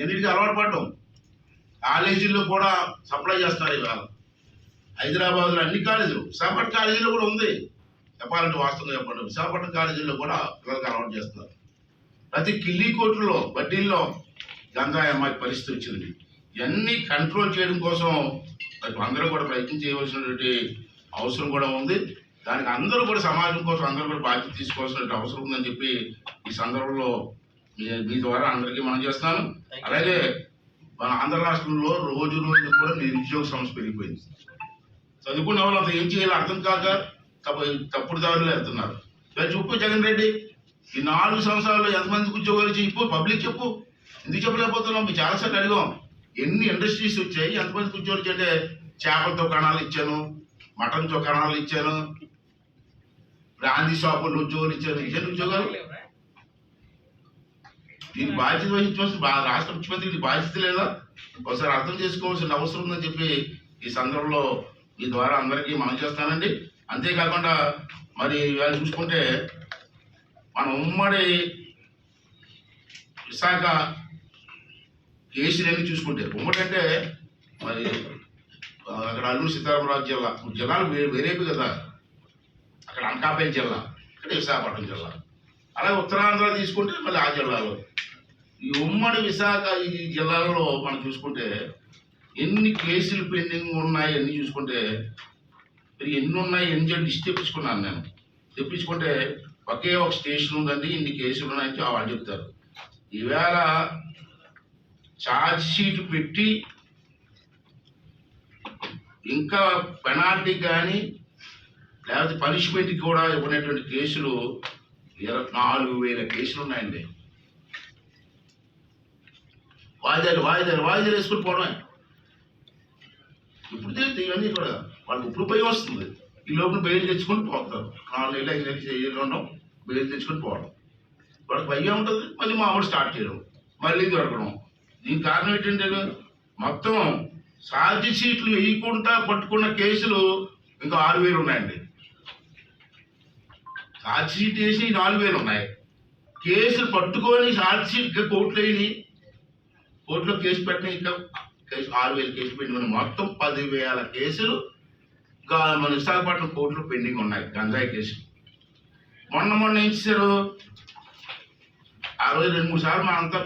ఎన్నిటికి అలవాటు పడ్డాం. కాలేజీల్లో కూడా సప్లై చేస్తారు ఇవాళ. హైదరాబాద్లో అన్ని కాలేజీలు. విశాఖపట్నం కాలేజీలో కూడా ఉంది. చెప్పాలంటే వాస్తవంగా చెప్పండి. విశాఖపట్నం కాలేజీల్లో కూడా పిల్లలకి అలవాటు చేస్తారు ప్రతి కిల్లీ కోట్లలో వడ్డీల్లో గంగా అమ్మాయి పరిస్థితి వచ్చింది. ఇవన్నీ కంట్రోల్ చేయడం కోసం అందరూ కూడా ప్రయత్నం చేయవలసినటువంటి అవసరం కూడా ఉంది. దానికి అందరూ కూడా సమాజం కోసం అందరూ కూడా బాధ్యత తీసుకోవాల్సిన అవసరం ఉందని చెప్పి ఈ సందర్భంలో మీ ద్వారా అందరికీ మనం చేస్తున్నాను. అలాగే మన ఆంధ్ర రాష్ట్రంలో రోజు రోజు కూడా నిరుద్యోగ సమస్య పెరిగిపోయింది. చదువుకున్న వాళ్ళు అంత ఏం చేయాలో అర్థం కాక తప్పు తప్పుడు దారులు వెళ్తున్నారు చెప్పు జగన్ రెడ్డి ఈ నాలుగు సంవత్సరాల్లో ఎంతమందికి ఉద్యోగాలు చెప్పు పబ్లిక్ చెప్పు. ఎందుకు చెప్పలేకపోతున్నాం మేము చాలాసార్లు అడిగాం. ఎన్ని ఇండస్ట్రీస్ వచ్చాయి? ఎంతమందికి ఉద్యోగాలు? అంటే చేపల దుకాణాలు ఇచ్చాను మటన్ దుకాణాలు ఇచ్చాను బ్రాందీ షాపుల్లో ఉద్యోగాలు ఇచ్చాను. ఇచ్చాను ఉద్యోగాలు? దీని బాధ్యత వహించవలసిన రాష్ట్ర ముఖ్యమంత్రి బాధ్యత లేదా? ఒకసారి అర్థం చేసుకోవాల్సిన అవసరం ఉందని చెప్పి ఈ సందర్భంలో మీ ద్వారా అందరికీ మనం చేస్తానండి. అంతేకాకుండా మరి ఇవాళ చూసుకుంటే మన ఉమ్మడి విశాఖ కేసులన్నీ చూసుకుంటే ఉమ్మడి అంటే మరి అక్కడ అల్లూరు సీతారామరాజు జిల్లా జిల్లాలు వే- వేరేవి కదా. అక్కడ అనకాపల్లి జిల్లా ఇక్కడ విశాఖపట్నం జిల్లా. అలాగే ఉత్తరాంధ్ర తీసుకుంటే మళ్ళీ ఆ జిల్లాలో. ఈ ఉమ్మడి విశాఖ ఈ జిల్లాలో మనం చూసుకుంటే ఎన్ని కేసులు పెండింగ్ ఉన్నాయి అన్ని చూసుకుంటే మరి ఎన్ని ఉన్నాయి ఎన్ని చెప్పి లిస్ట్ తెప్పించుకున్నాను నేను. తెప్పించుకుంటే ఒకే ఒక స్టేషన్ ఉందండి ఇన్ని కేసులు ఉన్నాయని వాళ్ళు చెప్తారు. ఈవేళ ఛార్జ్ షీట్ పెట్టి ఇంకా పెనాల్టీ కానీ లేకపోతే పనిష్మెంట్ కూడా ఇవ్వనటువంటి కేసులు ఇరవై నాలుగు వేల కేసులు ఉన్నాయండి. వాయిదాలు వాయిదాలు వాయిదాలు వేసుకుని పోవడమే. ఇప్పుడు తెలియదు ఇవన్నీ కూడా వాళ్ళకి ఇప్పుడు భయం వస్తుంది. ఈ లోపల బయలు తెచ్చుకొని పోతారు. నాలుగు నెలలు ఐదు నెలలు చేయడం ఉండడం బెయిల్ తెచ్చుకొని పోవడం. వాళ్ళకి భయం ఉంటుంది మళ్ళీ మామూలు స్టార్ట్ చేయడం మళ్ళీ దొరకడం. దీనికి కారణం ఏంటంటే మొత్తం ఛార్జ్ షీట్లు వేయకుండా పట్టుకున్న కేసులు ఇంకా ఆరు వేలు ఉన్నాయండి. ఛార్జ్ షీట్ వేసి నాలుగు వేలు ఉన్నాయి. కేసులు పట్టుకొని ఛార్జ్ షీట్ ఇంకా కోర్టులో కోర్టులో కేసు పెట్టిన ఇంకా కేసు ఆరు వేలు కేసు పెండింగ్ మొత్తం మొత్తం పదివేల కేసులు ఇంకా మన విశాఖపట్నం కోర్టులో పెండింగ్ ఉన్నాయి గంజాయి కేసులు. మొన్న మొన్న ఏం చేశారు? ఆ రోజు రెండు మూడు సార్లు మా అంతా